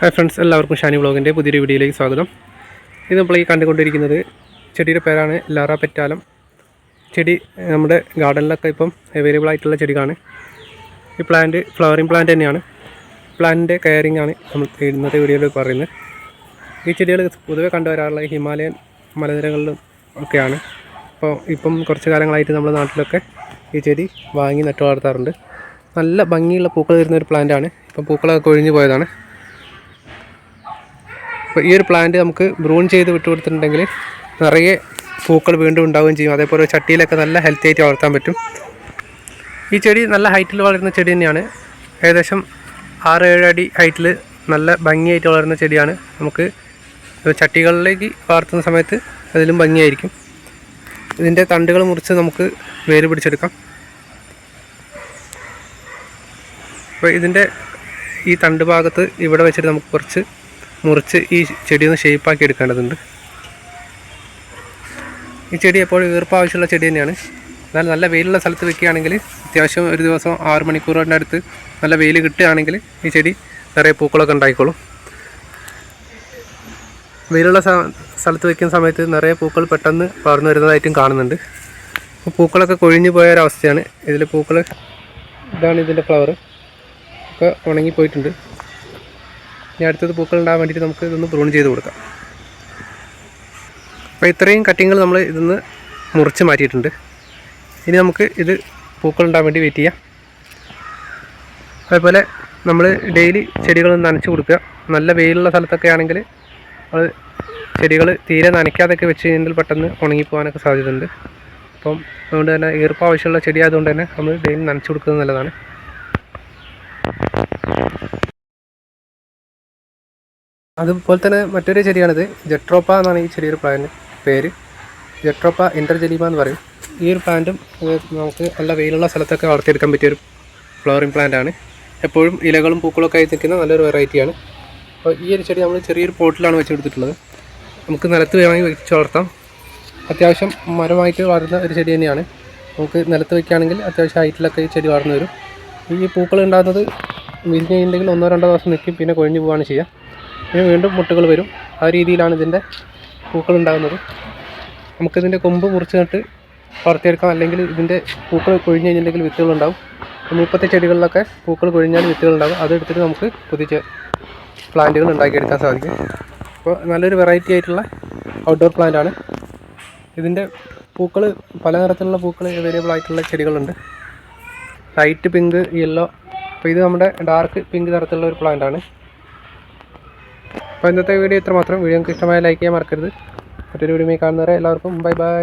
Hi friends എല്ലാവർക്കും ഷാനി വ്ളോഗിന്റെ പുതിയൊരു വീഡിയോയിലേക്ക് സ്വാഗതം. ഇത് നമ്മൾ ഈ കണ്ടുകൊണ്ടിരിക്കുന്നത് ചെടിയുടെ പേരാണ് ലാറ പെറ്റാലം. ചെടി നമ്മുടെ ഗാർഡനിലൊക്കെ ഇപ്പം അവൈലബിൾ ആയിട്ടുള്ള ചെടികളാണ്. ഈ പ്ലാന്റ് ഫ്ലവറിങ് പ്ലാന്റ് തന്നെയാണ്. പ്ലാന്റിന്റെ കെയറിംഗ് ആണ് നമ്മൾ ഇന്നത്തെ വീഡിയോയിൽ പറയുന്നത്. ഈ ചെടികൾ പൊതുവെ കണ്ടുവരാറുള്ള ഹിമാലയൻ മലനിരകളിലും ഒക്കെയാണ്. അപ്പോൾ ഇപ്പം കുറച്ച് കാലങ്ങളായിട്ട് നമ്മുടെ നാട്ടിലൊക്കെ ഈ ചെടി വാങ്ങി നട്ടു വളർത്താറുണ്ട് നല്ല ഭംഗിയുള്ള പൂക്കൾ തരുന്ന ഒരു പ്ലാന്റാണ് ഇപ്പം പൂക്കളൊക്കെ കൊഴിഞ്ഞു പോയതാണ്. അപ്പോൾ ഈ ഒരു പ്ലാന്റ് നമുക്ക് ബ്രൂൺ ചെയ്ത് വിട്ടുകൊടുത്തിട്ടുണ്ടെങ്കിൽ നിറയെ പൂക്കൾ വീണ്ടും ഉണ്ടാവുകയും ചെയ്യും. അതേപോലെ ചട്ടിയിലൊക്കെ നല്ല ഹെൽത്തി ആയിട്ട് വളർത്താൻ പറ്റും. ഈ ചെടി നല്ല ഹൈറ്റിൽ വളരുന്ന ചെടി തന്നെയാണ്. ഏകദേശം ആറ് ഏഴ് അടി ഹൈറ്റിൽ നല്ല ഭംഗിയായിട്ട് വളരുന്ന ചെടിയാണ്. നമുക്ക് ചട്ടികളിലേക്ക് വളർത്തുന്ന സമയത്ത് അതിലും ഭംഗിയായിരിക്കും. ഇതിന്റെ തണ്ടുകൾ മുറിച്ച് നമുക്ക് വേര് പിടിച്ചെടുക്കാം. അപ്പോൾ ഇതിന്റെ ഈ തണ്ട് ഭാഗത്ത് ഇവിടെ വെച്ചിട്ട് നമുക്ക് കുറച്ച് മുറിച്ച് ഈ ചെടി ഒന്ന് ഷേപ്പാക്കി എടുക്കേണ്ടതുണ്ട്. ഈ ചെടി എപ്പോഴും ഈർപ്പം ആവശ്യമുള്ള ചെടി തന്നെയാണ്. എന്നാൽ നല്ല വെയിലുള്ള സ്ഥലത്ത് വെക്കുകയാണെങ്കിൽ അത്യാവശ്യം ഒരു ദിവസം ആറ് മണിക്കൂറിന്റെ അടുത്ത് നല്ല വെയിൽ കിട്ടുകയാണെങ്കിൽ ഈ ചെടി നിറയെ പൂക്കളൊക്കെ ഉണ്ടായിക്കോളും. വെയിലുള്ള സ്ഥലത്ത് വെക്കുന്ന സമയത്ത് നിറയെ പൂക്കൾ പെട്ടെന്ന് വളർന്നു വരുന്നതായിട്ടും കാണുന്നുണ്ട്. പൂക്കളൊക്കെ കൊഴിഞ്ഞു പോയ ഒരവസ്ഥയാണ്. ഇതിൽ പൂക്കൾ ഇതാണ് ഇതിന്റെ ഫ്ലവർ ഒക്കെ ഉണങ്ങിപ്പോയിട്ടുണ്ട്. ഇനി അടുത്തത് പൂക്കൾ ഉണ്ടാകാൻ വേണ്ടിയിട്ട് നമുക്ക് ഇതൊന്ന് പ്രൂൺ ചെയ്ത് കൊടുക്കാം. അപ്പോൾ ഇത്രയും കട്ടിങ്ങൾ നമ്മൾ ഇതൊന്ന് മുറിച്ച് മാറ്റിയിട്ടുണ്ട്. ഇനി നമുക്ക് ഇത് പൂക്കൾ ഉണ്ടാകാൻ വേണ്ടി വെയിറ്റ് ചെയ്യാം. അതേപോലെ നമ്മൾ ഡെയിലി ചെടികൾ നനച്ച് കൊടുക്കുക. നല്ല വെയിലുള്ള സ്ഥലത്തൊക്കെ ആണെങ്കിൽ അത് ചെടികൾ തീരെ നനയ്ക്കാതൊക്കെ വെച്ച് കഴിഞ്ഞാൽ പെട്ടെന്ന് ഉണങ്ങിപ്പോകാനൊക്കെ സാധ്യതയുണ്ട്. അപ്പം അതുകൊണ്ട് തന്നെ ഈർപ്പം ആവശ്യമുള്ള ചെടി ആയതുകൊണ്ട് തന്നെ നമ്മൾ ഡെയിലി നനച്ച് കൊടുക്കുന്നത് നല്ലതാണ്. അതുപോലെ തന്നെ മറ്റൊരു ചെടിയാണിത്. ജെട്രോപ്പ എന്നാണ് ഈ ചെറിയൊരു പ്ലാന്റ് പേര്. ജെട്രോപ്പ ഇന്റർജലീമ എന്ന് പറയും. ഈ ഒരു പ്ലാന്റും നമുക്ക് നല്ല വെയിലുള്ള സ്ഥലത്തൊക്കെ വളർത്തിയെടുക്കാൻ പറ്റിയൊരു ഫ്ലവറിങ് പ്ലാന്റ് ആണ്. എപ്പോഴും ഇലകളും പൂക്കളൊക്കെ ആയി നിൽക്കുന്ന നല്ലൊരു വെറൈറ്റിയാണ് അപ്പോൾ ഈ ഒരു ചെടി നമ്മൾ ചെറിയൊരു പോട്ടിലാണ് വെച്ച് കൊടുത്തിട്ടുള്ളത് നമുക്ക് നിലത്ത് വേണമെങ്കിൽ വെച്ച് വളർത്താം. അത്യാവശ്യം മരമായിട്ട് വളരുന്ന ഒരു ചെടി തന്നെയാണ്. നമുക്ക് നിലത്ത് വെക്കുകയാണെങ്കിൽ അത്യാവശ്യം ഹൈറ്റിലൊക്കെ ഈ ചെടി വളർന്നു വരും. ഈ പൂക്കൾ ഉണ്ടാകുന്നത് വിരിഞ്ഞ് കഴിഞ്ഞിട്ടുണ്ടെങ്കിൽ ഒന്നോ രണ്ടോ ദിവസം നിൽക്കും പിന്നെ കൊഴിഞ്ഞു പോവുകയാണ് ചെയ്യുക. പിന്നെ വീണ്ടും മുട്ടുകൾ വരും. ആ രീതിയിലാണ് ഇതിന്റെ പൂക്കൾ ഉണ്ടാകുന്നത്. നമുക്കിതിന്റെ കൊമ്പ് മുറിച്ച് നട്ട് വളർത്തിയെടുക്കാം. അല്ലെങ്കിൽ ഇതിന്റെ പൂക്കൾ കൊഴിഞ്ഞ് കഴിഞ്ഞിട്ടുണ്ടെങ്കിൽ വിത്തുകളുണ്ടാവും മുപ്പത്തെ ചെടികളിലൊക്കെ പൂക്കൾ കൊഴിഞ്ഞാൽ വിത്തുകളുണ്ടാവും അതെടുത്തിട്ട് നമുക്ക് പുതിയ പ്ലാന്റുകൾ ഉണ്ടാക്കിയെടുക്കാൻ സാധിക്കും. അപ്പോൾ നല്ലൊരു വെറൈറ്റി ആയിട്ടുള്ള ഔട്ട്ഡോർ പ്ലാന്റ് ആണ്. ഇതിന്റെ പൂക്കൾ പല നിറത്തിലുള്ള പൂക്കൾ അവൈലബിൾ ആയിട്ടുള്ള ചെടികളുണ്ട്. ലൈറ്റ് പിങ്ക് യെല്ലോ അപ്പോൾ ഇത് നമ്മുടെ ഡാർക്ക് പിങ്ക് നിറത്തിലുള്ള ഒരു പ്ലാന്റാണ് അപ്പോൾ ഇന്നത്തെ വീഡിയോ ഇത്രമാത്രം. വീഡിയോ നിങ്ങൾക്ക് ഇഷ്ടമായ ലൈക്ക് ചെയ്യാൻ മറക്കരുത്. മറ്റൊരു വീഡിയോ കാണുന്നവരെ എല്ലാവർക്കും ബൈ ബൈ